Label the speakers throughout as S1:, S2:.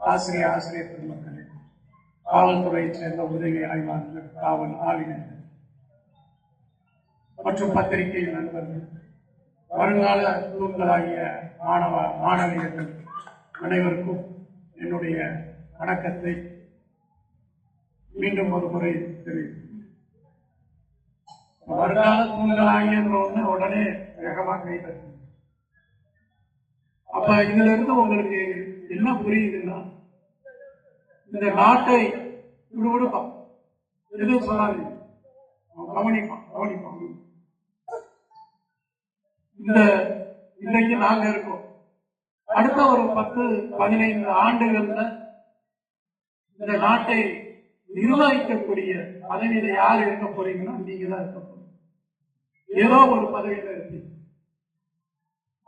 S1: ஆசிரிய ஆசிரியர் பெருமக்களே காவல்துறையைச் சேர்ந்த உதவி ஆய்வாளர்கள் காவல் ஆவினர்கள் மற்றும் பத்திரிகை நண்பர்கள் வருங்கால தூண்களாகிய மாணவ மாணவியர்கள் அனைவருக்கும் என்னுடைய வணக்கத்தை மீண்டும் ஒரு முறை தெரிவித்தேன் வருங்கால தூண்களாகியன்ற உடனே வேகமாக கைத்தட்டு அப்ப இதுல இருந்து உங்களுக்கு என்ன புரியுதுன்னா இந்த நாட்டை விடுவிடுப்பான் எதுவும் சொல்லாது கவனிப்பான் கவனிப்பான் இந்த இன்னைக்கு நாங்க இருக்கோம். அடுத்த ஒரு பத்து பதினைந்து ஆண்டுகள்ல இந்த நாட்டை நிர்வகிக்கக்கூடிய பதவியில யார் இருக்க போறீங்கன்னா நீங்க தான் இருக்க போறீங்க. ஏதோ ஒரு பதவியில இருக்கு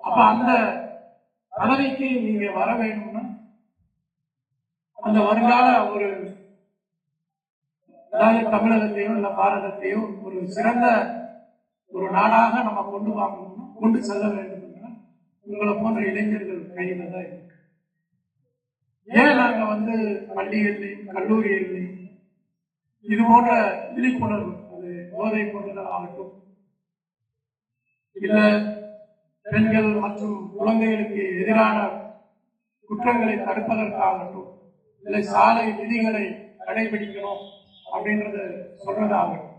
S1: அப்ப அந்த பதவிக்கு நீங்க வர வேணும்னா அந்த வருங்கால ஒரு அதாவது தமிழகத்தையோ இல்ல பாரதத்தையோ ஒரு சிறந்த ஒரு நாடாக நம்ம கொண்டு வாங்கணும்னா கொண்டு செல்ல வேண்டும் உங்களை போன்ற இளைஞர்கள் கையில தான் இருக்கு. ஏன் நாங்க வந்து பள்ளிகள்லையும் கல்லூரிகள்லையும் இது போன்ற விழிப்புணர்வு அது போதை பொருள்கள் ஆகட்டும் இல்லை பெண்கள் மற்றும் குழந்தைகளுக்கு எதிரான குற்றங்களை தடுப்பதற்காகட்டும் இல்லை சாலை விதிகளை கடைபிடிக்கணும் அப்படின்றத சொல்றதாகட்டும்.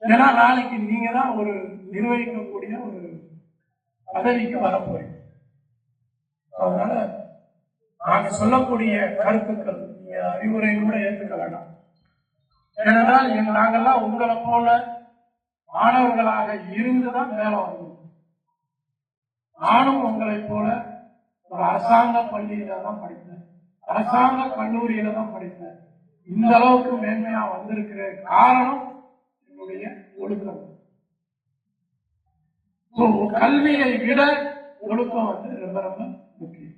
S1: ஏன்னா நாளைக்கு நீங்க தான் ஒரு நிர்வகிக்கக்கூடிய ஒரு பதவிக்கு வரப்போறீங்க. அதனால நாங்க சொல்லக்கூடிய கருத்துக்கள் நீங்க அறிவுரைகளோட ஏற்றுக்க வேண்டாம். ஏனென்றால் எங்க- நாங்கெல்லாம் உங்களை போல மாணவர்களாக இருந்துதான் மேல வந்தோம் நானும் உங்களை போல ஒரு அரசாங்க பள்ளியில தான் படித்தேன். அரசாங்க கல்லூரியில தான் படித்தேன். இந்த அளவுக்கு மேன்மையா வந்திருக்கிற காரணம் என்னுடைய ஒழுக்கம். கல்வியை விட ஒழுக்கம் வந்து ரொம்ப ரொம்ப முக்கியம்.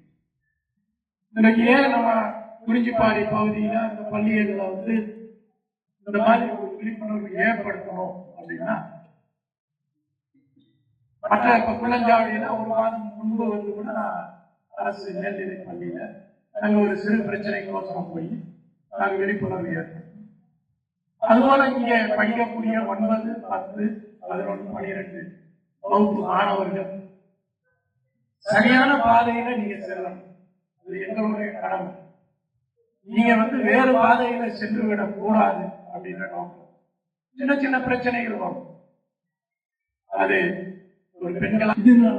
S1: இன்னைக்கு ஏன் நம்ம குறிஞ்சிப்பாடி பகுதியில இந்த பள்ளிகளில் வந்து இந்த மாதிரி ஒரு விழிப்புணர்வு ஏற்படுத்தணும் அப்படின்னா மற்ற இப்ப பிள்ளஞ்சாவடியில ஒரு மாதம் முன்பு வந்து கூட நான் அரசு மேல்நிலை பள்ளியில நாங்க ஒரு சிறு பிரச்சனைக்கோசரம் போய் நாங்க விழிப்புணர்வு ஏற்படுத்தோம் அதுபோல இங்க படிக்கக்கூடிய ஒன்பது பத்து பதினொன்று பனிரெண்டு வகுப்பு மாணவர்கள் சரியான பாதையில நீங்க செல்லணும். அது எங்களுடைய கடமை. நீங்க வந்து வேறு பாதையில சென்று விடக்கூடாது அப்படின்ற நோக்கம். சின்ன சின்ன பிரச்சனைகள் வரும். அது ஒரு பெண்களா இதனால